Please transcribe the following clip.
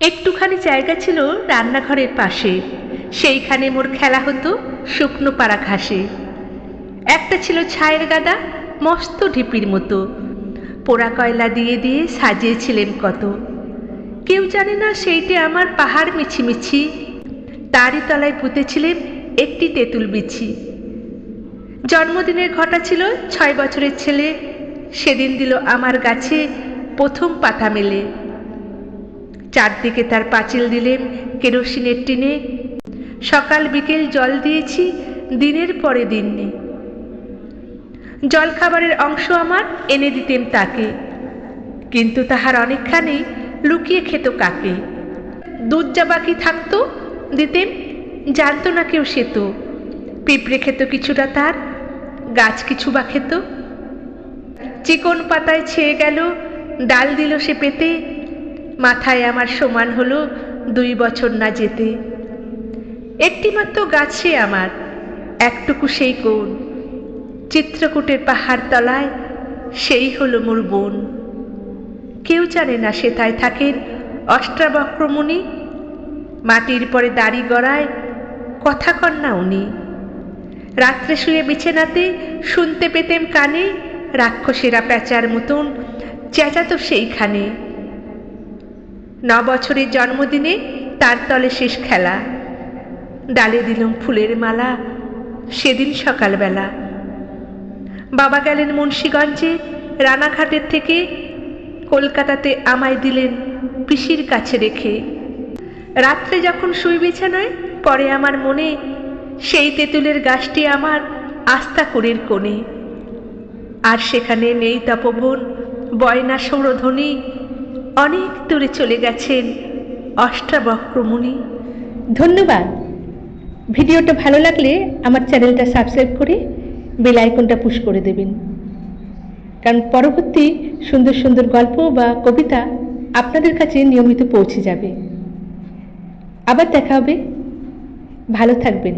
একটুখানি জায়গা ছিল রান্নাঘরের পাশে। সেইখানে মোর খেলা হতো শুকনো পাড়া ঘাসে। একটা ছিল ছায়ের গাদা, মস্ত ঢিপির মতো। পোড়া কয়লা দিয়ে দিয়ে সাজিয়েছিলেন কত। কেউ জানে না সেইটে আমার পাহাড় মিছিমিছি। তারই তলায় পুঁতেছিলেন একটি তেঁতুল বিছি। জন্মদিনের ঘটা ছিল ছয় বছরের ছেলে। সেদিন দিল আমার গাছে প্রথম পাতা মেলে। চারদিকে তার পাঁচিল দিলেন, কেরোসিনের টিনে। সকাল বিকেল জল দিয়েছি, দিনের পরে দিন নেই। জলখাবারের অংশ আমার এনে দিতেন তাকে। কিন্তু তাহার অনেকখানি লুকিয়ে খেত কাকে। দুধ যা বাকি থাকতো দিতেন, জানতো না কেউ সে তো। পিঁপড়ে খেত কিছুটা তার, গাছ কিছু বা খেত। চিকন পাতায় ছেয়ে গেল, ডাল দিল সে পেতে। মাথায় আমার সমান হলো দুই বছর না যেতে। একটিমাত্র গাছ আমার, একটুকু সেই কোণ। চিত্রকূটের পাহাড় তলায় সেই হলো মোর বোন। কেউ জানে না সে তাই থাকেন অষ্টাবক্রমণি মাটির পরে দাড়ি গড়ায় কথা কন না উনি। রাত্রে শুয়ে বিছানাতে শুনতে পেতেম কানে রাক্ষসেরা প্যাঁচার মতন, চেঁচাতো সেইখানে। ন বছরের জন্মদিনে তার তলে শেষ খেলা। ডালে দিলুম ফুলের মালা, সেদিন সকালবেলা। বাবা গেলেন মুন্সীগঞ্জে, রানাঘাটের থেকে কলকাতাতে আমায় দিলেন পিসির কাছে রেখে। রাত্রে যখন শুই বিছানায় পরে আমার মনে, সেই তেঁতুলের গাছটি আমার আস্তাকুড়ের কোণে। আর সেখানে নেই তপবন বয়না সৌরধ্বনি অনেক দূরে চলে গেছেন অষ্টাবক্রমণি ধন্যবাদ। ভিডিওটা ভালো লাগলে আমার চ্যানেলটা সাবস্ক্রাইব করে বেল আইকনটা পুশ করে দেবেন। কারণ পরবর্তী সুন্দর সুন্দর গল্প বা কবিতা আপনাদের কাছে নিয়মিত পৌঁছে যাবে। আবার দেখা হবে। ভালো থাকবেন।